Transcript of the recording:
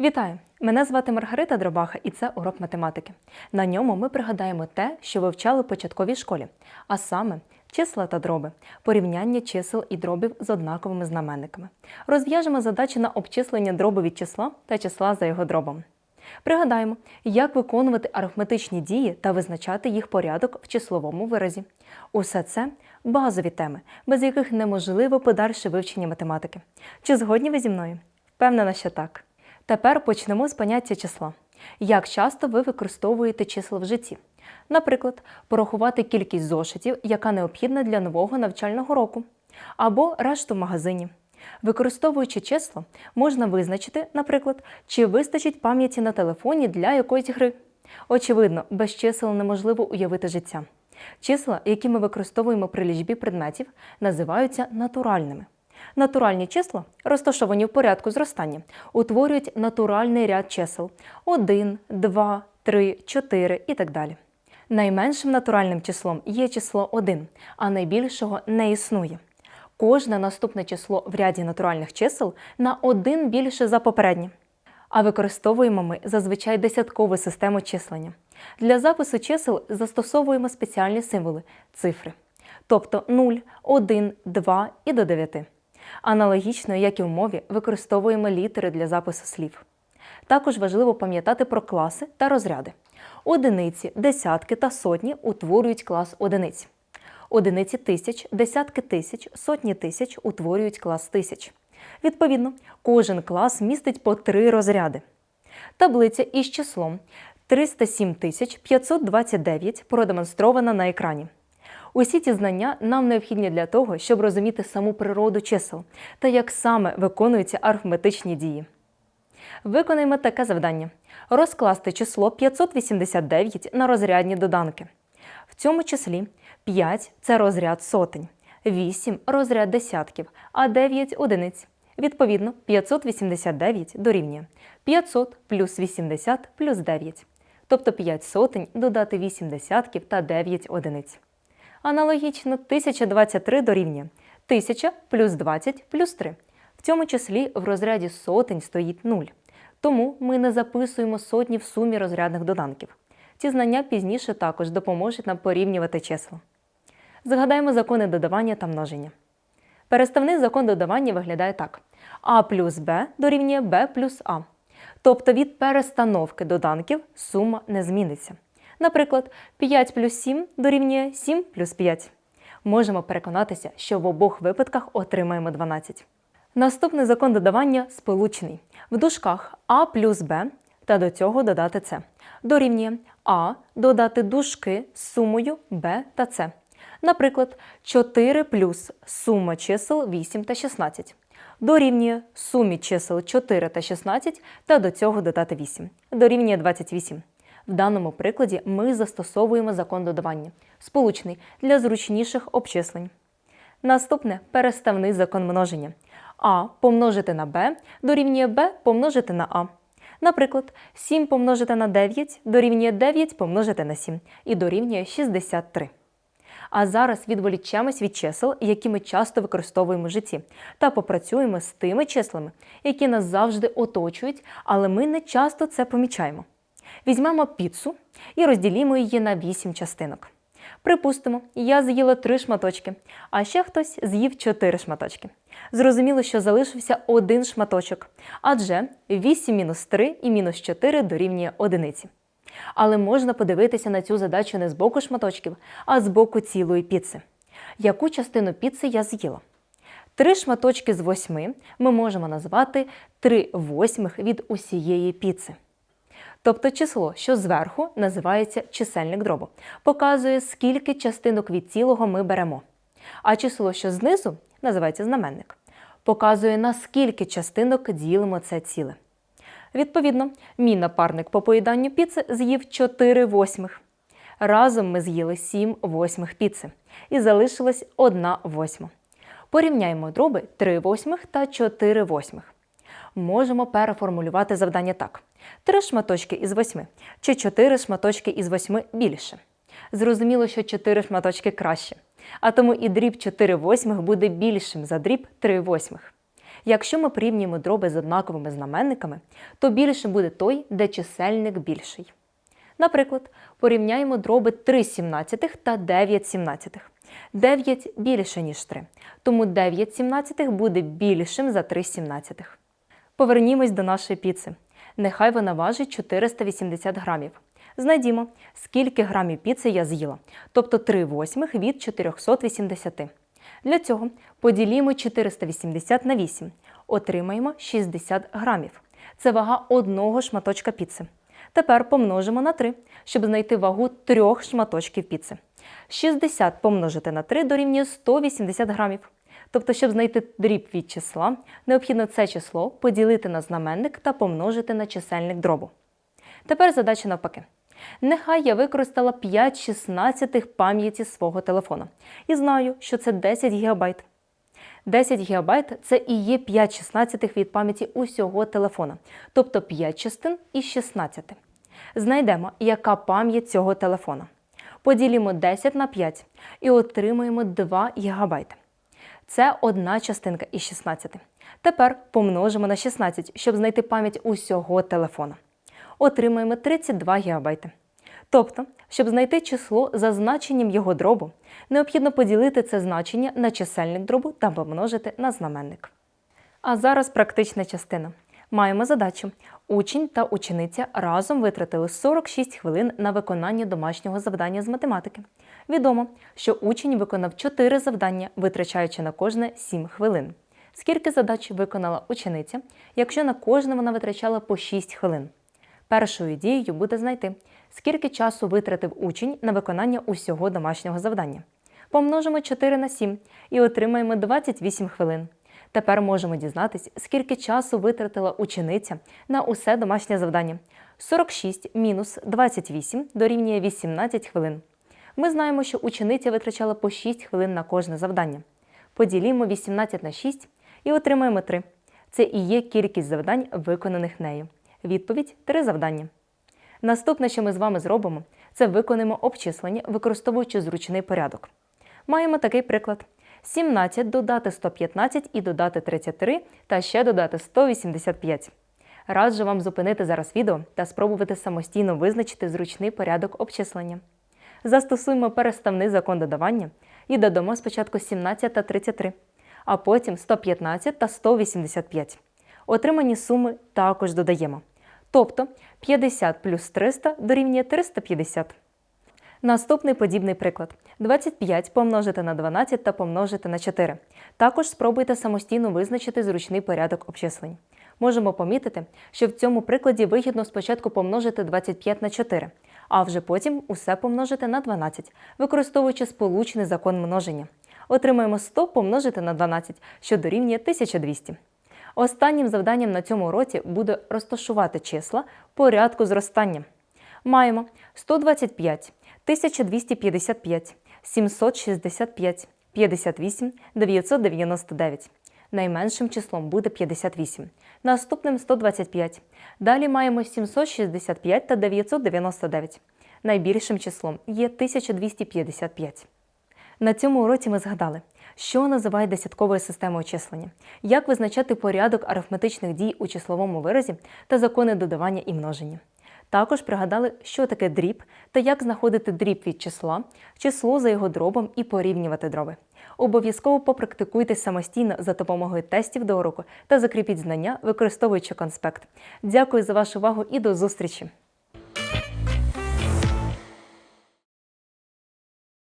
Вітаю! Мене звати Маргарита Дробаха, і це урок математики. На ньому ми пригадаємо те, що вивчали в початковій школі, а саме числа та дроби, порівняння чисел і дробів з однаковими знаменниками. Розв'яжемо задачі на обчислення дробу від числа та числа за його дробом. Пригадаємо, як виконувати арифметичні дії та визначати їх порядок в числовому виразі. Усе це базові теми, без яких неможливо подальше вивчення математики. Чи згодні ви зі мною? Впевнена, що так. Тепер почнемо з поняття числа. Як часто ви використовуєте числа в житті? Наприклад, порахувати кількість зошитів, яка необхідна для нового навчального року, або решту в магазині. Використовуючи числа, можна визначити, наприклад, чи вистачить пам'яті на телефоні для якоїсь гри. Очевидно, без чисел неможливо уявити життя. Числа, які ми використовуємо при лічбі предметів, називаються натуральними. Натуральні числа, розташовані в порядку зростання, утворюють натуральний ряд чисел 1, 2, 3, 4 і так далі. Найменшим натуральним числом є число 1, а найбільшого не існує. Кожне наступне число в ряді натуральних чисел на один більше за попереднє. А використовуємо ми зазвичай десяткову систему числення. Для запису чисел застосовуємо спеціальні символи цифри, тобто 0, 1, 2 і до 9. Аналогічно, як і в мові, використовуємо літери для запису слів. Також важливо пам'ятати про класи та розряди. Одиниці, десятки та сотні утворюють клас одиниць. Одиниці тисяч, десятки тисяч, сотні тисяч утворюють клас тисяч. Відповідно, кожен клас містить по три розряди. Таблиця із числом 307 529 продемонстрована на екрані. Усі ці знання нам необхідні для того, щоб розуміти саму природу чисел та як саме виконуються арифметичні дії. Виконаємо таке завдання: розкласти число 589 на розрядні доданки. В цьому числі 5 це розряд сотень, 8 розряд десятків, а 9 одиниць. Відповідно, 589 дорівнює 500 плюс 80 плюс 9. Тобто 5 сотень додати 8 десятків та 9 одиниць. Аналогічно 1023 дорівнює 1000 плюс 20 плюс 3. В цьому числі в розряді сотень стоїть 0. Тому ми не записуємо сотні в сумі розрядних доданків. Ці знання пізніше також допоможуть нам порівнювати числа. Згадаємо закони додавання та множення. Переставний закон додавання виглядає так: а плюс b дорівнює b плюс а. Тобто від перестановки доданків сума не зміниться. Наприклад, 5 плюс 7 дорівнює 7 плюс 5. Можемо переконатися, що в обох випадках отримаємо 12. Наступний закон додавання сполучений. В дужках а плюс b та до цього додати c. Дорівнює а додати дужки з сумою b та c. Наприклад, 4 плюс сума чисел 8 та 16. Дорівнює сумі чисел 4 та 16 та до цього додати 8. Дорівнює 28. В даному прикладі ми застосовуємо закон додавання, сполучний для зручніших обчислень. Наступне переставний закон множення. А помножити на b дорівнює b помножити на а. Наприклад, 7 помножити на 9 дорівнює 9 помножити на 7 і дорівнює 63. А зараз відволічемось від чисел, які ми часто використовуємо в житті, та попрацюємо з тими числами, які нас завжди оточують, але ми не часто це помічаємо. Візьмемо піцу і розділімо її на 8 частинок. Припустимо, я з'їла 3 шматочки, а ще хтось з'їв 4 шматочки. Зрозуміло, що залишився один шматочок, адже 8 мінус 3 і мінус 4 дорівнює одиниці. Але можна подивитися на цю задачу не з боку шматочків, а з боку цілої піци. Яку частину піци я з'їла? Три шматочки з восьми ми можемо назвати 3 восьмих від усієї піци. Тобто число, що зверху називається чисельник дробу, показує, скільки частинок від цілого ми беремо. А число, що знизу, називається знаменник, показує, на скільки частинок ділимо це ціле. Відповідно, мій напарник по поїданню піци з'їв 4 восьмих. Разом ми з'їли 7 восьмих піци і залишилась 1 восьма. Порівняємо дроби 3 восьмих та 4 восьмих. Можемо переформулювати завдання так: 3 шматочки із 8 чи 4 шматочки із 8 більше. Зрозуміло, що 4 шматочки краще, а тому і дріб 4 восьмих буде більшим за дріб 3 восьмих. Якщо ми порівнюємо дроби з однаковими знаменниками, то більше буде той, де чисельник більший. Наприклад, порівняємо дроби 3 сімнадцятих та 9 сімнадцятих. 9 більше, ніж 3, тому 9 сімнадцятих буде більшим за 3 сімнадцятих. Повернімось до нашої піци. Нехай вона важить 480 грамів. Знайдімо, скільки грамів піци я з'їла, тобто 3 восьмих від 480. Для цього поділімо 480 на 8. Отримаємо 60 грамів. Це вага одного шматочка піци. Тепер помножимо на 3, щоб знайти вагу трьох шматочків піци. 60 помножити на 3 дорівнює 180 грамів. Тобто, щоб знайти дріб від числа, необхідно це число поділити на знаменник та помножити на чисельник дробу. Тепер задача навпаки. Нехай я використала 5 16 пам'яті свого телефона і знаю, що це 10 ГБ. 10 ГБ – це і є 5 16 від пам'яті усього телефона, тобто 5 частин із 16. Знайдемо, яка пам'ять цього телефона. Поділімо 10 на 5 і отримаємо 2 ГБ. Це одна частинка із 16. Тепер помножимо на 16, щоб знайти пам'ять усього телефона. Отримаємо 32 ГБ. Тобто, щоб знайти число за значенням його дробу, необхідно поділити це значення на чисельник дробу та помножити на знаменник. А зараз практична частина. Маємо задачу. Учень та учениця разом витратили 46 хвилин на виконання домашнього завдання з математики. Відомо, що учень виконав 4 завдання, витрачаючи на кожне 7 хвилин. Скільки задач виконала учениця, якщо на кожне вона витрачала по 6 хвилин? Першою дією буде знайти, скільки часу витратив учень на виконання усього домашнього завдання. Помножимо 4 на 7 і отримаємо 28 хвилин. Тепер можемо дізнатись, скільки часу витратила учениця на усе домашнє завдання. 46 мінус 28 дорівнює 18 хвилин. Ми знаємо, що учениця витрачала по 6 хвилин на кожне завдання. Поділімо 18 на 6 і отримаємо 3. Це і є кількість завдань, виконаних нею. Відповідь 3 завдання. Наступне, що ми з вами зробимо, це виконаємо обчислення, використовуючи зручний порядок. Маємо такий приклад: 17 додати 115 і додати 33 та ще додати 185. Раджу вам зупинити зараз відео та спробувати самостійно визначити зручний порядок обчислення. Застосуємо переставний закон додавання і додамо спочатку 17 та 33, а потім 115 та 185. Отримані суми також додаємо. Тобто 50 плюс 300 дорівнює 350. Наступний подібний приклад: 25 помножити на 12 та помножити на 4. Також спробуйте самостійно визначити зручний порядок обчислень. Можемо помітити, що в цьому прикладі вигідно спочатку помножити 25 на 4, а вже потім усе помножити на 12, використовуючи сполучний закон множення. Отримаємо 100 помножити на 12, що дорівнює 1200. Останнім завданням на цьому уроці буде розташувати числа порядку зростання. Маємо 125, 1255, 765, 58, 999. Найменшим числом буде 58. Наступним 125. Далі маємо 765 та 999. Найбільшим числом є 1255. На цьому уроці ми згадали, що називають десятковою системою числення, як визначати порядок арифметичних дій у числовому виразі та закони додавання і множення. Також пригадали, що таке дріб та як знаходити дріб від числа, число за його дробом і порівнювати дроби. Обов'язково попрактикуйте самостійно за допомогою тестів до уроку та закріпіть знання, використовуючи конспект. Дякую за вашу увагу і до зустрічі!